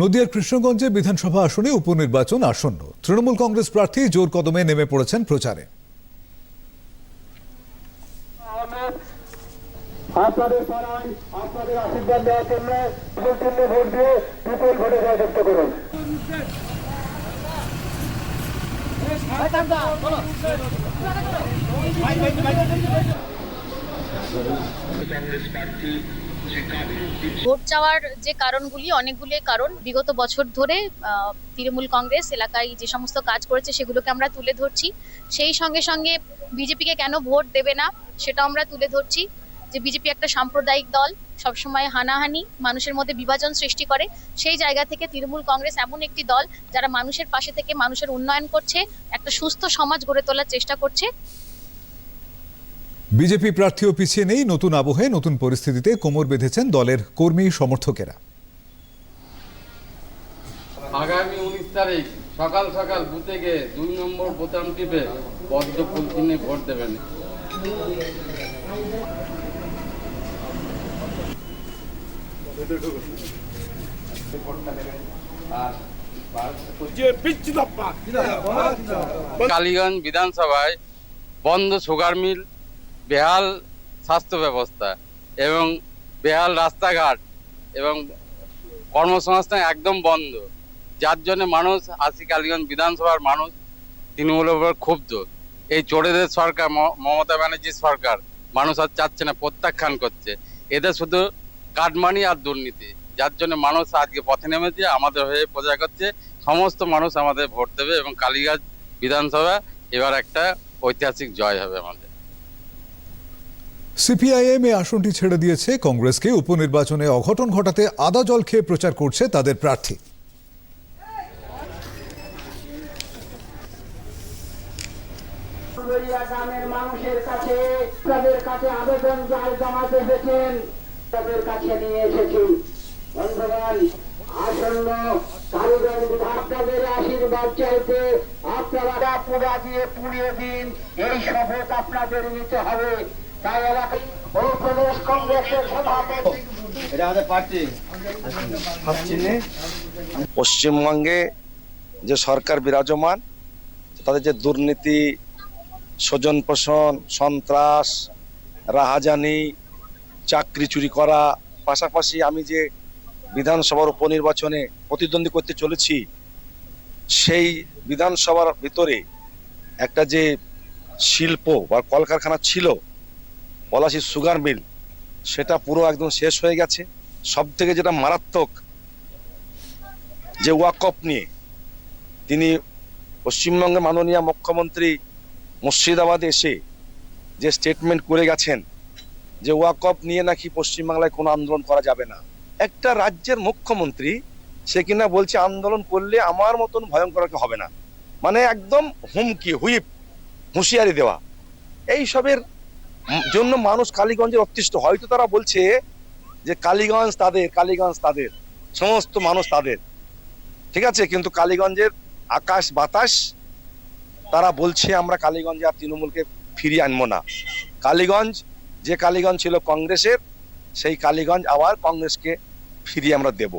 নদিয়ার কৃষ্ণগঞ্জে বিধানসভা আসনে উপনির্বাচন আসন্ন। তৃণমূল কংগ্রেস প্রার্থী জোর কদমে নেমে পড়েছেন প্রচারে। আপনাদের পাড়ায় আপনাদের আশীর্বাদ দেওয়ার জন্য জন্য ভোট দিয়ে বিপুল ভোটে জয়যুক্ত করুন। ভোট চাওয়ার যে কারণগুলি, অনেকগুলি কারণ। বিগত বছর ধরে তৃণমূল কংগ্রেস এলাকায় যে সমস্ত কাজ করেছে, সেগুলোকে আমরা তুলে ধরছি। সেই সঙ্গে সঙ্গে বিজেপিকে কেন ভোট দেবে না, সেটাও আমরা তুলে ধরছি। যে বিজেপি একটা সাম্প্রদায়িক দল, সবসময় হানাহানি, মানুষের মধ্যে বিভাজন সৃষ্টি করে। সেই জায়গা থেকে তৃণমূল কংগ্রেস এমন একটি দল, যারা মানুষের পাশে থেকে মানুষের উন্নয়ন করছে, একটা সুস্থ সমাজ গড়ে তোলার চেষ্টা করছে। বিজেপি প্রার্থীও পিছিয়ে নেই নতুন আবহে নতুন পরিস্থিতিতে কোমর বেঁধেছেন দলের কর্মী সমর্থকেরা। আগামী উনিশ তারিখ সকাল সকাল বুথে গিয়ে দুই নম্বর বোতাম টিপে পদ্ম ফুল কিনে ভোট দেবেন। কালীগঞ্জ বিধানসভায় বন্ধ সুগার মিল বেহাল স্বাস্থ্য ব্যবস্থা এবং বেহাল রাস্তাঘাট এবং কর্মসংস্থান একদম বন্ধ। যার জন্য মানুষ আশি কালীগঞ্জ বিধানসভার মানুষ তৃণমূলের উপর ক্ষুব্ধ। এই চোরেদের সরকার মমতা ব্যানার্জির সরকার মানুষ আর চাচ্ছে না, প্রত্যাখ্যান করছে। এদের শুধু কাটমানি আর দুর্নীতি। যার জন্য মানুষ আজকে পথে নেমেছে, আমাদের হয়ে প্রচার করছে। সমস্ত মানুষ আমাদের ভোট দেবে এবং কালীগঞ্জ বিধানসভা এবার একটা ঐতিহাসিক জয় হবে আমাদের। সিপিআইএম এ আসনটি ছেড়ে দিয়েছে। কংগ্রেসকে উপনির্বাচনে অঘটন ঘটাতে আদা জল খেয়ে প্রচার করছে তাদের প্রার্থী। আপনারা পুরা দিয়ে পুড়িয়ে দিন। এই শপথ আপনাদের নিতে হবে। পশ্চিমবঙ্গে যে সরকার বিরাজমান তাদের যে দুর্নীতি স্বজন পোষণ সন্ত্রাস রাহাজানি চাকরি চুরি করা পাশাপাশি আমি যে বিধানসভার উপনির্বাচনে প্রতিদ্বন্দ্বী করতে চলেছি সেই বিধানসভার ভিতরে একটা যে শিল্প বা কলকারখানা ছিল পলাশির সুগার মিল সেটা পুরো একদম শেষ হয়ে গেছে। সব থেকে যেটা মারাত্মক যে ওয়াকফ নিয়ে, তিনি পশ্চিমবঙ্গের মাননীয় মুখ্যমন্ত্রী মুর্শিদাবাদে এসে যে স্টেটমেন্ট করে গেছেন যে ওয়াকফ নিয়ে নাকি পশ্চিমবাংলায় কোনো আন্দোলন করা যাবে না। একটা রাজ্যের মুখ্যমন্ত্রী, সে কিনা বলছে আন্দোলন করলে আমার মতন ভয়ঙ্কর কেউ হবে না। মানে একদম হুমকি, হুইপ, হুঁশিয়ারি দেওয়া। এই সবের জন্য মানুষ কালীগঞ্জের অতিষ্ঠ। হয়তো তারা বলছে যে কালীগঞ্জ তাদের কালীগঞ্জ তাদের, সমস্ত মানুষ তাদের। ঠিক আছে, কিন্তু কালীগঞ্জের আকাশ বাতাস, তারা বলছে আমরা কালীগঞ্জে আর তৃণমূলকে ফিরিয়ে আনব না। কালীগঞ্জ, যে কালীগঞ্জ ছিল কংগ্রেসের, সেই কালীগঞ্জ আবার কংগ্রেসকে ফিরিয়ে আমরা দেব।